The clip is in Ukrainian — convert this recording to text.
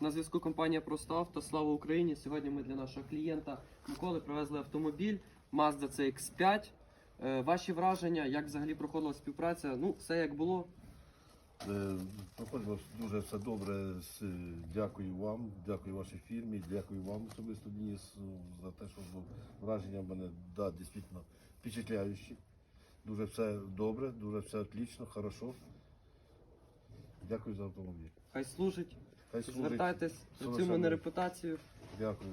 На зв'язку компанія Просто Авто. Слава Україні! Сьогодні ми для нашого клієнта Миколи привезли автомобіль Mazda CX-5. Е, Ваші враження, як взагалі проходила співпраця? Ну, все як було. Е, Проходило дуже все добре. С- Дякую вам, дякую вашій фірмі, дякую вам особисто Денис за те, що ну, враження в мене да, дійсно впечатляючі. Дуже все добре, дуже все отлично, хорошо. Дякую за автомобіль. Хай служить. Хай служить. Звертайтесь, працюємо на репутацію. Дякую.